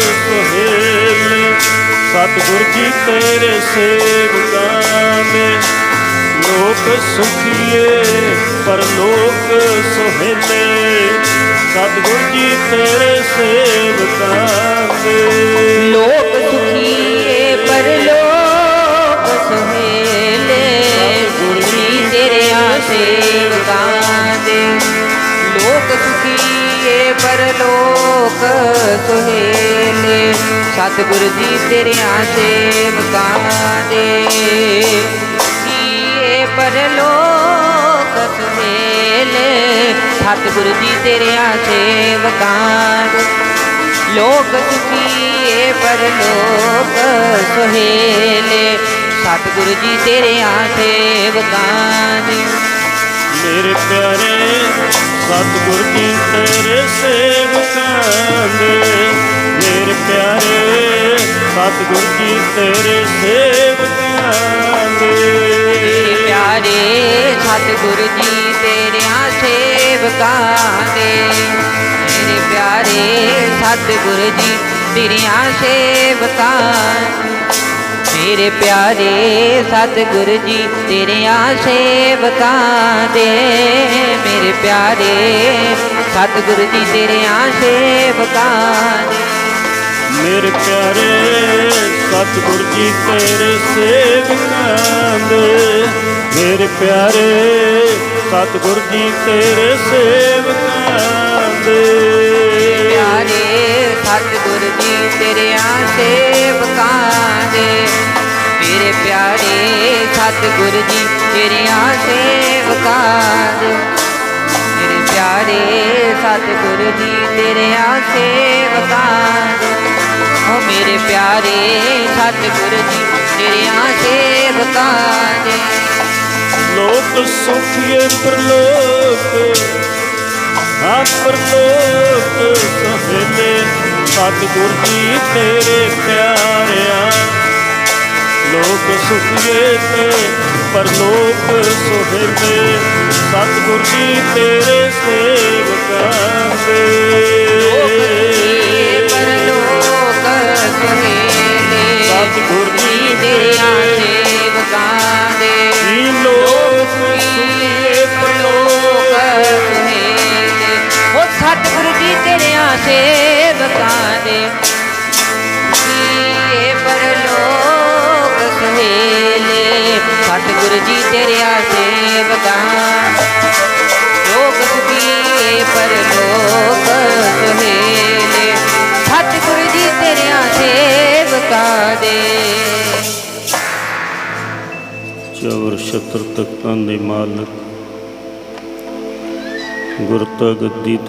ਸੁਹੇਲ ਸਤਿਗੁਰ ਜੀ ਤੇਰੇ ਸੇਵਕਾਂ ਦੇ ਲੋਕ ਸੁਖੀਏ ਪਰ ਲੋਕ ਸੁਹੇਲੇ। ਸਤਿਗੁਰ ਜੀ ਤੇਰੇ ਸੇਵਕਾਂ ਦੇ ਲੋਕ ਸੁਖੀਏ ਪਰ ਲੋਕ ਸੁਹੇਲੇ। ਗੁਰੂ ਜੀ ਤੇਰੇ ਸੇਵਕਾਂ ਦੇ। ਲੋਕ ਸੁਖੀਏ ਪਰ ਲੋਕ ਸੁਹੇਲੇ। ਸਤਿਗੁਰੂ ਜੀ ਤੇਰੇ ਸੇਵਕਾਂ ਦੇ। ਸੁਖੀਏ ਪਰ ਲੋਕ ਸੁਹੇਲੇ ਸਤਿਗੁਰੂ ਜੀ ਤੇਰੇ ਸੇਵਕਾਂ ਦੇ ਲੋਕ ਸੁਖੀਏ ਪਰ ਲੋਕ ਸੁਹੇਲੇ ਸਤਿਗੁਰੂ ਜੀ ਤੇਰੇ ਆ ਸੇਵਕਾਂ ਦੇ ਮੇਰੇ ਪਿਆਰੇ, ਸਤਿਗੁਰ ਜੀ ਤੇਰੇ ਸੇਵਕਾਂ ਦੇ ਸਤਿਗੁਰ ਜੀ ਤੇਰੇ ਸੇਵਕਾਂ ਦੇ। ਪਿਆਰੇ ਸਤਿਗੁਰੂ ਜੀ ਤੇਰੇ ਸੇਵਕਾਂ ਦੇ। ਮੇਰੇ ਪਿਆਰੇ ਸਤਿਗੁਰੂ ਜੀ ਤੇਰੇ ਸੇਵਕਾਂ ਮੇਰੇ ਪਿਆਰੇ ਸਤਿਗੁਰੂ ਜੀ ਤੇਰਿਆਂ ਸੇਵਕਾਂ ਦੇ। ਮੇਰੇ ਪਿਆਰੇ ਸਤਿਗੁਰੂ ਜੀ ਤੇਰੇ ਸੇਵਕਾਂ ਦੇ। ਮੇਰੇ ਪਿਆਰੇ, ਸਤਿਗੁਰ ਜੀ ਤੇਰੇ ਸੇਵਕਾਂ ਦੇ। ਮੇਰੇ ਪਿਆਰੇ, ਸਤਿਗੁਰ ਜੀ ਤੇਰੇ ਸੇਵਕਾਂ ਦੇ। ਪਿਆਰੇ, ਸਤਿਗੁਰ ਜੀ ਤੇਰੇ ਆ ਸੇਵਕਾਂ ਦੇ। ਮੇਰੇ ਪਿਆਰੇ, ਸਤਿਗੁਰ ਜੀ ਤੇਰੇ ਆ ਸੇਵਕਾਂ ਦੇ। ਮੇਰੇ ਪਿਆਰੇ, ਸਤਿਗੁਰ ਜੀ ਤੇਰੇ ਆ ਸੇਵਕਾਂ ਦੇ। ਪਿਆਰੇ ਸਤਿਗੁਰ ਜੀ ਤੇਰੇ ਸੇਵਕਾਂ ਦੇ ਲੋਕ ਸੁਖੀਏ ਪ੍ਰਲੋਕ ਹਾਂ ਪ੍ਰਲੋਕ ਸਹੇਲੇ ਸਤਿਗੁਰ ਜੀ, ਤੇਰੇ ਪਿਆਰਿਆ। ਲੋਕ ਸੁਖੀਏ ਤੇ ਪਰਲੋਕ ਸੁਹੇਲੇ ਸਤਿਗੁਰ ਜੀ, ਤੇਰੇ ਸੇਵਕਾਂ ਦੇ ਸਤਿਗੁਰੂ ਜੀ ਤੇਰੇ ਆ ਸੇਵਕਾਂ ਦੇ। ਜੀਏ ਪਰਲੋਕ ਸੁਹੇਲੇ ਸਤਿਗੁਰੂ ਜੀ ਤੇਰੇ ਸੇਵਕਾਂ ਲੋਕ ਸੁਖੀਏ ਪਰਲੋਕ ਸੁਹੇਲੇ ਸਤਿਗੁਰੂ ਜੀ ਤੇਰੇ ਸੇਵਕਾਂ ਦੇ। ਚਵਰ ਛਤਰ ਤਖਤਾਂ ਦੇ ਮਾਲਕ ਗੁਰਤਾ ਗੱਦੀ ਤੇ